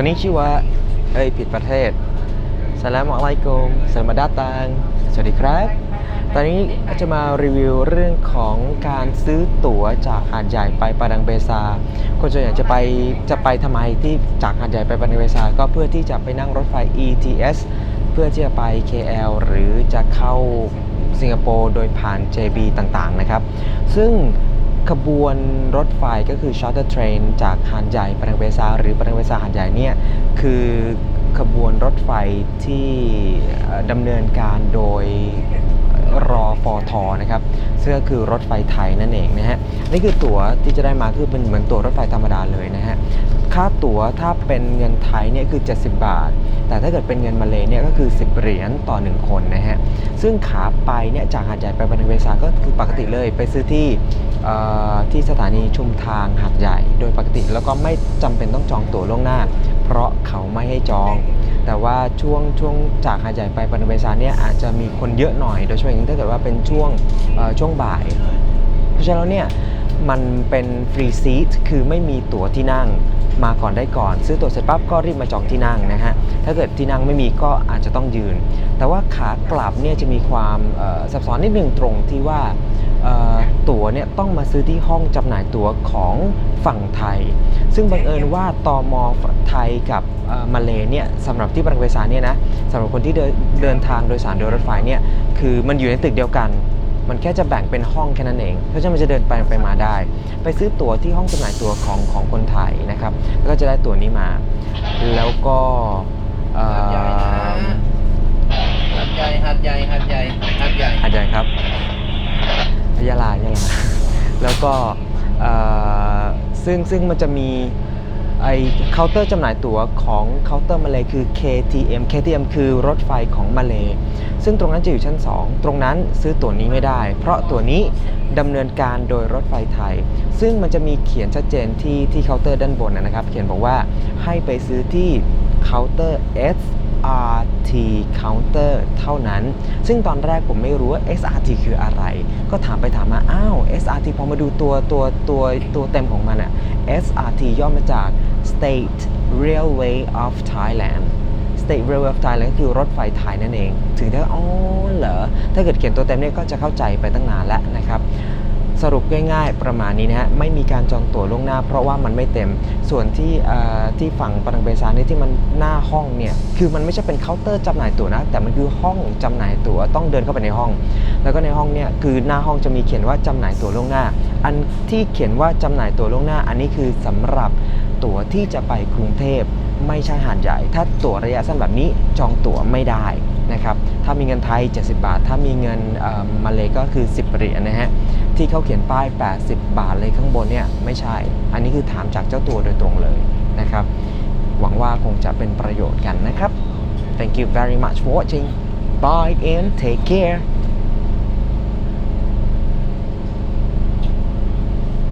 คนนี้ชื่อว่าเอ้ยผิดประเทศสลามอะลัยกุมสลามดัตตังสวัสดีครับ ตอนนี้จะมารีวิวเรื่องของการซื้อตั๋วจากหาดใหญ่ไปปาดังเบซา คนส่วนใหญ่จะไปจะไปทำไมที่จากหาดใหญ่ไปปาดังเบซา ก็เพื่อที่จะไปนั่งรถไฟ ETS เพื่อที่จะไป KL หรือจะเข้าสิงคโปร์โดยผ่าน JB ต่างๆนะครับ ซึ่ง ขบวนรถไฟก็คือ Shorter Train จากหาดใหญ่ปาดังเบซาหรือปาดังเบซาหาดใหญ่เนี่ยคือขบวนรถไฟที่ดำเนินการโดยรอฟอทอนะครับซึ่งก็คือรถไฟไทยนั่นเองนะฮะนี่คือตั๋วที่จะได้มาคือเป็นเหมือนตั๋วรถไฟธรรมดาเลยนะฮะค่าตั๋วถ้าเป็นเงินไทยเนี่ยคือ 70 บาท แต่ถ้าเกิดเป็นเงินมาเลยเนี่ยก็คือ 10 เหรียญต่อ 1 คนนะฮะซึ่งขาไปเนี่ยจากหาดใหญ่ไปบันเวซาก็คือปกติเลยไปซื้อที่ ที่สถานีชุมทางหาดใหญ่ โดยปกติแล้วก็ไม่จำเป็นต้องจองตั๋วล่วงหน้า เพราะเขาไม่ให้จอง แต่ว่าช่วงช่วงจากหาดใหญ่ไปปานาเบซาเนี่ยอาจจะมีคนเยอะหน่อย โดยเฉพาะอย่างถ้าเกิดว่าเป็นช่วงช่วงบ่าย เพราะฉะนั้นเนี่ยมันเป็นฟรีซีทคือไม่มีตั๋วที่นั่งมาก่อนได้ก่อน ซื้อตั๋วเสร็จปั๊บก็รีบมาจองที่นั่งนะฮะถ้าเกิดที่นั่งไม่มีก็อาจจะต้องยืน แต่ว่าขากลับเนี่ยจะมีความซับซ้อนนิดหนึ่งตรงที่ว่า ตั๋วเนี่ยต้องมาซื้อที่ห้องจำหน่ายตั๋วของฝั่งไทย ซึ่งบังเอิญว่าตอมไทยกับเอ่อมาเลเนี่ยสำหรับที่บางเวซาเนี่ยนะสำหรับคนที่เดินเดินทางโดยสารโดยรถไฟเนี่ยคือมันอยู่ในตึกเดียวกัน มันแค่จะแบ่งเป็นห้องแค่นั้นเองเพราะฉะนั้นมันจะเดินไปไปมาได้ ไปซื้อตั๋วที่ห้องจำหน่ายตั๋วของของคนไทยนะครับแล้วก็จะได้ตั๋วนี้มา แล้วก็เอ่อหัดใหญ่หัดใหญ่หัดใหญ่หัดใหญ่อาจารย์ครับ ยะลายะลาแล้วก็ซึ่งซึ่งมันจะมีไอเคาน์เตอร์จำหน่ายตั๋วของเคาน์เตอร์มาเลยคือ KTM KTM คือรถไฟของมาเลยซึ่งตรงนั้นจะอยู่ชั้น 2 ตรงนั้นซื้อตั๋วนี้ไม่ได้ เพราะตั๋วนี้ดำเนินการโดยรถไฟไทย ซึ่งมันจะมีเขียนชัดเจนที่ที่เคาน์เตอร์ด้านบนนะครับ เขียนบอกว่าให้ไปซื้อที่เคาน์เตอร์ SRT counter เท่านั้น ซึ่งตอนแรกผมไม่รู้ว่า SRT คืออะไร ก็ถามไปถามมา อ้าว SRT พอมาดูตัวตัวตัวตัวเต็มของมันอะ SRT ย่อมาจาก State Railway of Thailand State Railway of Thailand ก็คือรถไฟไทยนั่นเอง ถึงได้อ๋อเหรอ ถ้าเกิดเขียนตัวเต็มเนี่ยก็จะเข้าใจไปตั้งนานแล้วนะครับ สรุปง่ายๆ ประมาณนี้นะฮะไม่มีการจองตั๋วล่วงหน้า เพราะว่ามันไม่เต็มส่วนที่ที่ฝั่งปารังเบซานี่ที่มันหน้าห้องเนี่ยคือมันไม่ใช่เป็นเคาน์เตอร์จำหน่ายตั๋วนะแต่มันคือห้องจำหน่ายตั๋วต้องเดินเข้าไปในห้อง แล้วก็ในห้องเนี่ยคือหน้าห้องจะมีเขียนว่าจำหน่ายตั๋วล่วงหน้า อันที่เขียนว่าจำหน่ายตั๋วล่วงหน้า อันนี้คือสำหรับตั๋วที่จะไปกรุงเทพไม่ใช่หาดใหญ่ ถ้าตั๋วระยะสั้นแบบนี้จองตั๋วไม่ได้นะครับ ถ้ามีเงินไทย 70 บาท ถ้ามีเงินมาเลยก็คือ 10เหรียญนะฮะ ที่เขาเขียนป้าย 80 บาทเลยข้างบนเนี่ยไม่ใช่ อันนี้คือถามจากเจ้าตัวโดยตรงเลยนะครับ หวังว่าคงจะเป็นประโยชน์กันนะครับ Thank you very much for watching Bye and take care